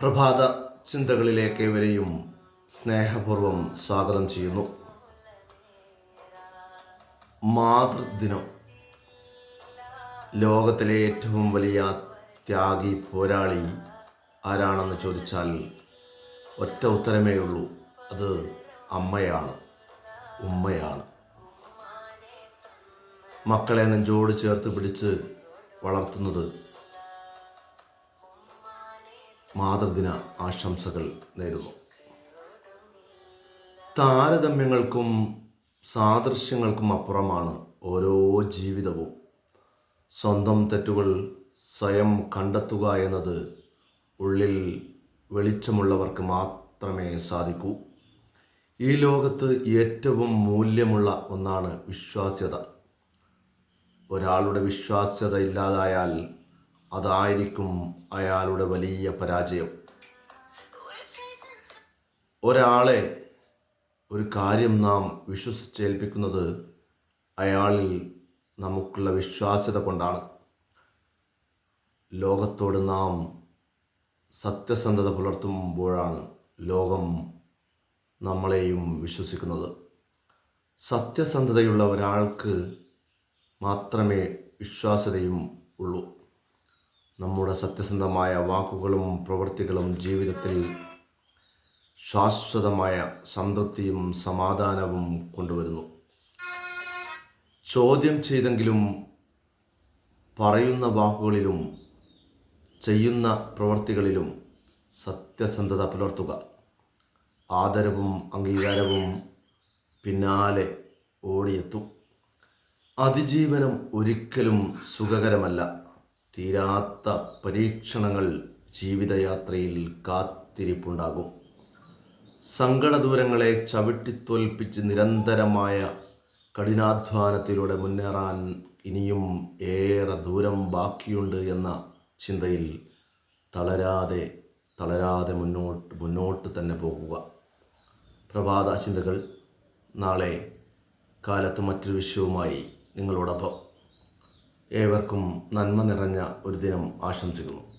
പ്രഭാത ചിന്തകളിലേക്ക് ഇവരെയും സ്നേഹപൂർവം സ്വാഗതം ചെയ്യുന്നു. മാതൃദിനം. ലോകത്തിലെ ഏറ്റവും വലിയ ത്യാഗി പോരാളി ആരാണെന്ന് ചോദിച്ചാൽ ഒറ്റ ഉത്തരമേ ഉള്ളൂ. അത് അമ്മയാണ്. ഉമ്മയാണ്. മക്കളെ നെഞ്ചോട് ചേർത്ത് പിടിച്ച് വളർത്തുന്നത് മാതൃദിന ആശംസകൾ നേരുന്നു. താരതമ്യങ്ങൾക്കും സാദൃശ്യങ്ങൾക്കും അപ്പുറമാണ് ഓരോ ജീവിതവും. സ്വന്തം തെറ്റുകൾ സ്വയം കണ്ടെത്തുക എന്നത് ഉള്ളിൽ വെളിച്ചമുള്ളവർക്ക് മാത്രമേ സാധിക്കൂ. ഈ ലോകത്ത് ഏറ്റവും മൂല്യമുള്ള ഒന്നാണ് വിശ്വാസ്യത. ഒരാളുടെ വിശ്വാസ്യത ഇല്ലാതായാൽ അതായിരിക്കും അയാളുടെ വലിയ പരാജയം. ഒരാളെ ഒരു കാര്യം നാം വിശ്വസിച്ചേൽപ്പിക്കുന്നത് അയാളിൽ നമുക്കുള്ള വിശ്വാസ്യത കൊണ്ടാണ്. ലോകത്തോട് നാം സത്യസന്ധത പുലർത്തുമ്പോഴാണ് ലോകം നമ്മളെയും വിശ്വസിക്കുന്നത്. സത്യസന്ധതയുള്ള ഒരാൾക്ക് മാത്രമേ വിശ്വാസ്യതയും ഉള്ളൂ. നമ്മുടെ സത്യസന്ധമായ വാക്കുകളും പ്രവൃത്തികളും ജീവിതത്തിൽ ശാശ്വതമായ സംതൃപ്തിയും സമാധാനവും കൊണ്ടുവരുന്നു. ചോദ്യം ചെയ്തെങ്കിലും പറയുന്ന വാക്കുകളിലും ചെയ്യുന്ന പ്രവൃത്തികളിലും സത്യസന്ധത പുലർത്തുക. ആദരവും അംഗീകാരവും പിന്നാലെ ഓടിയെത്തും. അതിജീവനം ഒരിക്കലും സുഖകരമല്ല. തീരാത്ത പരീക്ഷണങ്ങൾ ജീവിതയാത്രയിൽ കാത്തിരിപ്പുണ്ടാകും. സങ്കടദൂരങ്ങളെ ചവിട്ടിത്തോൽപ്പിച്ച് നിരന്തരമായ കഠിനാധ്വാനത്തിലൂടെ മുന്നേറാൻ ഇനിയും ഏറെ ദൂരം ബാക്കിയുണ്ട് എന്ന ചിന്തയിൽ തളരാതെ തളരാതെ മുന്നോട്ട് മുന്നോട്ട് തന്നെ പോകുക. പ്രഭാത ചിന്തകൾ നാളെ കാലത്ത് മറ്റൊരു വിഷയവുമായി നിങ്ങളോടൊപ്പം. ഏവർക്കും നന്മ നിറഞ്ഞ ഒരു ദിനം ആശംസിക്കുന്നു.